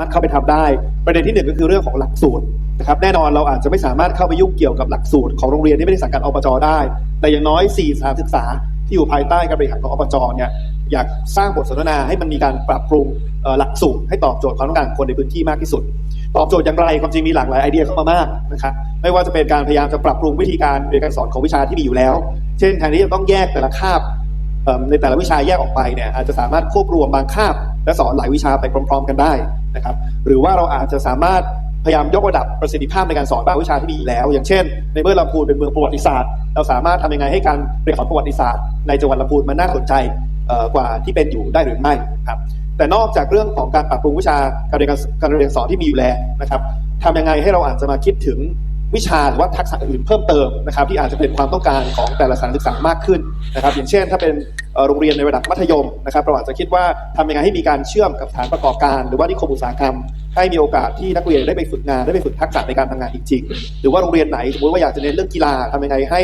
ารถเข้าไปทำได้ ประเด็นที่หนึ่งก็คือเรื่องของหลักสูตรนะครับแน่นอนเราอาจจะไม่สามารถเข้าไปยุ่งเกี่ยวกับหลักสูตรของโรงเรียนที่ไม่ได้สังกัดอบจได้ แต่อย่างน้อย4สถานศึกษาที่อยู่ภายใต้การบริหารของอบจเนี่ยอยากสร้างบทสนทนาให้มันมีการปรับปรุงหลักสูตรให้ตอบโจทย์ความต้องการของคนในพื้นที่มากที่สุด ตอบโจทย์อย่างไรความจริงมีหลากหลายไอเดียเข้ามามากนะครับไม่ว่าจะเป็นการพยายามจะปรับปรุงวิธีการเรียนการสอนของวิชาที่มีอยู่แล้ว เช่นแทนที่จะต้องแยกแต่ละคาบ ในแต่ละวิชาแยกออกไปเนี่ยอาจจะสามารถควบรวมบางคาบ และสอนหลายวิชาไปพร้อม ๆ กันได้นะครับ หรือว่าเราอาจจะสามารถพยายามยกระดับประสิทธิภาพในการสอนบางวิชาที่มีแล้ว อย่างเช่น ในเมื่อลำพูนเป็นเมืองประวัติศาสตร์ เราสามารถทำยังไงให้การเรียนสอนประวัติศาสตร์ ในจังหวัดลำพูนมันน่าสนใจกว่าที่เป็นอยู่ได้หรือไม่ครับแต่นอกจากเรื่องของการปรับปรุงวิชาการเรียนการเรียนสอนที่มีอยู่แล้วนะครับทำยังไงให้เราอาจจะมาคิดถึง วิชาหรือว่าทักษะอื่นเพิ่มเติมนะครับที่อาจจะเป็นความต้องการของแต่ละสถานศึกษามากขึ้นนะครับ อย่างเช่น ถ้าเป็นโรงเรียนในระดับมัธยมนะครับเราอาจจะคิดว่าทำยังไงให้มีการเชื่อมกับสถานประกอบการ หรือว่านิคมอุตสาหกรรม ให้มีโอกาสที่นักเรียนได้ไปฝึกงานได้ไปฝึกทักษะในการทำงานจริงๆหรือว่าโรงเรียนไหนสมมติว่าอยากจะเน้นเรื่องกีฬาทำยังไงให้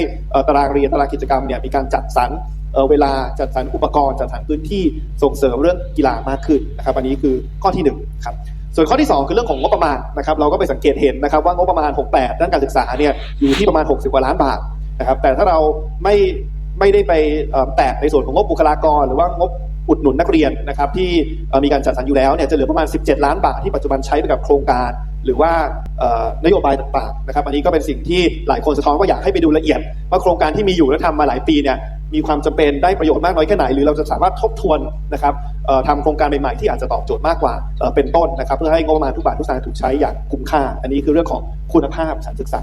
ตารางเรียนตารางกิจกรรมเนี่ยมีการจัดสรรเอ่อเวลาจัดสรรอุปกรณ์จัดสรรพื้นที่ส่งเสริมเรื่องกีฬามากขึ้นนะครับ อันนี้คือข้อที่หนึ่งครับ ส่วนข้อที่สองคือเรื่องของงบประมาณนะครับเราก็ไปสังเกตเห็นนะครับว่างบประมาณ 68 ด้านการศึกษาเนี่ยอยู่ที่ประมาณ 60 กว่าล้านบาทนะครับแต่ถ้าเราไม่ไม่ได้ไปแตะในส่วนของงบบุคลากร หรือว่างบอุดหนุนนักเรียนนะครับที่มีการจัดสรรอยู่แล้วเนี่ยจะเหลือประมาณ 17 ล้านบาทที่ปัจจุบันใช้ไปกับโครงการ หรือว่านโยบายต่างๆนะครับอันนี้ก็เป็นสิ่งที่หลายคนสะท้อนว่าอยากให้ไปดูละเอียดว่าโครงการที่มีอยู่และทำมาหลายปีเนี่ย มีความจำเป็นได้ประโยชน์มากน้อยแค่ไหน หรือเราจะสามารถทบทวนนะครับทำโครงการใหม่ๆที่อาจจะตอบโจทย์มากกว่าเป็นต้นนะครับเพื่อให้งบประมาณทุกบาททุกสตางค์ถูกใช้อย่างคุ้มค่า อันนี้คือเรื่องของคุณภาพสถานศึกษา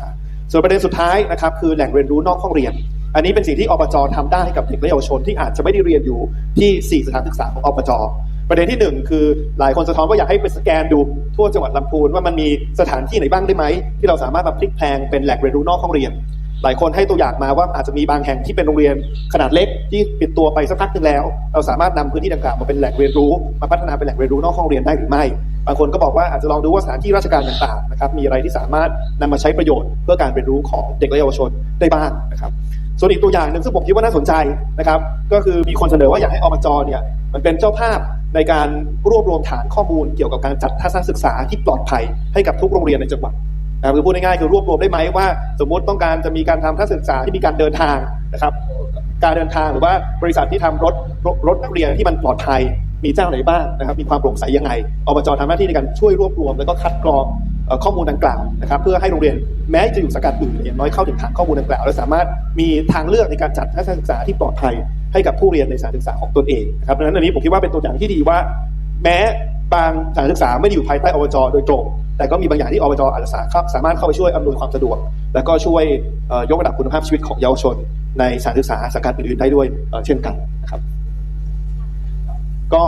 ส่วนประเด็นสุดท้ายนะครับคือแหล่งเรียนรู้นอกห้องเรียน อันนี้เป็นสิ่งที่อบจทำได้กับเด็กและเยาวชนที่อาจจะไม่ได้เรียนอยู่ที่ 4 สถานศึกษาของอบจประเด็นที่หนึ่งคือหลายคนสะท้อนว่าอยากให้ไปสแกนดูทั่วจังหวัดลำพูนว่ามันมีสถานที่ไหนบ้างได้ไหมที่เราสามารถมาพลิกแพลงเป็นแหล่งเรียนรู้นอกห้องเรียน หลายคนให้ตัวอย่างมาว่าอาจจะมีบางแห่งที่เป็นโรงเรียนขนาดเล็กที่ปิดตัวไปสักพักหนึ่งแล้ว เราสามารถนำพื้นที่ดังกล่าวมาเป็นแหล่งเรียนรู้ มาพัฒนาเป็นแหล่งเรียนรู้นอกห้องเรียนได้หรือไม่ บางคนก็บอกว่าอาจจะลองดูว่าสถานที่ราชการต่างๆนะครับมีอะไรที่สามารถนำมาใช้ประโยชน์ เพื่อการเรียนรู้ของเด็กและเยาวชนได้บ้างนะครับส่วนอีกตัวอย่างหนึ่งซึ่งผมคิดว่าน่าสนใจนะครับก็คือมีคนเสนอว่าอยากให้อบจเนี่ยมันเป็นเจ้าภาพในการรวบรวมฐานข้อมูลเกี่ยวกับการจัดทัศนศึกษาที่ปลอดภัยให้กับทุกโรงเรียนในจังหวัด นะครับคือพูดง่ายๆคือรวบรวมได้ไหมว่า สมมติต้องการจะมีการทำทัศนศึกษาที่มีการเดินทางนะครับ การเดินทางหรือว่าบริษัทที่ทำรถรถรถนักเรียนที่มันปลอดภัยมีเจ้าไหนบ้างนะครับ มีความโปร่งใสยังไงอบจทำหน้าที่ในการช่วยรวบรวม แล้วก็คัดกรองข้อมูลดังกล่าวนะครับ เพื่อให้โรงเรียนแม้จะอยู่สกัดอื่นอย่างน้อยเข้าถึงฐานข้อมูลดังกล่าว และสามารถมีทางเลือกในการจัดทัศนศึกษาที่ปลอดภัยให้กับผู้เรียนในสถานศึกษาของตนเองนะครับดังนั้นอันนี้ผมคิดว่าเป็นตัวอย่างที่ดีว่า แม้ บางสถานศึกษาไม่ได้อยู่ภายใต้อบจโดยตรง แต่ก็มีบางอย่างที่อบจอาจจะสามารถสามารถเข้าไปช่วยอำนวยความสะดวก แล้วก็ช่วยยกระดับคุณภาพชีวิตของเยาวชน ในสถานศึกษาสังกัดอื่นๆได้ด้วยเช่นกันนะครับ ก็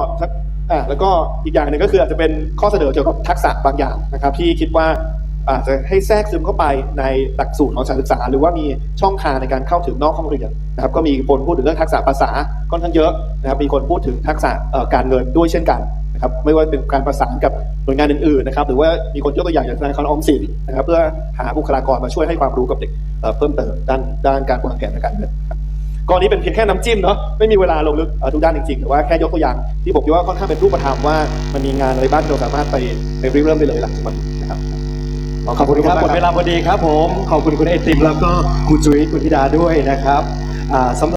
อ่าแล้วก็อีกอย่างหนึ่งก็คืออาจจะเป็นข้อเสนอเกี่ยวกับทักษะบางอย่างนะครับ ที่คิดว่าอาจจะให้แทรกซึมเข้าไปในหลักสูตรของสถานศึกษา หรือว่ามีช่องทางในการเข้าถึงนอกห้องเรียนนะครับ ก็มีคนพูดถึงเรื่องทักษะภาษาค่อนข้างเยอะนะครับ มีคนพูดถึงทักษะการเงินด้วยเช่นกัน นะครับไม่ว่าเป็นการประสานกับหน่วยงานอื่นๆนะครับหรือว่ามีคนยกตัวอย่างอย่างธนาคารออมสินนะครับเพื่อหาบุคลากรมาช่วยให้ความรู้กับเด็กเอ่อเพิ่มเติมด้านด้านการวางแผนทางการเงินครับก็อันนี้เป็นเพียงแค่น้ำจิ้มเนาะไม่มีเวลาลงลึกเอ่อทุกด้านจริงๆแต่ว่าแค่ยกตัวอย่างที่ผมคิดว่าค่อนข้างเป็นรูปธรรมว่ามันมีงานอะไรบ้างที่เราสามารถไปไปริเริ่มได้เลยหลังจากวันนี้นะครับขอบคุณครับหมดเวลาพอดีครับผมขอบคุณคุณไอติมแล้วก็คุณจุ้ยคุณธิดาด้วยนะครับอ่าสำหรับ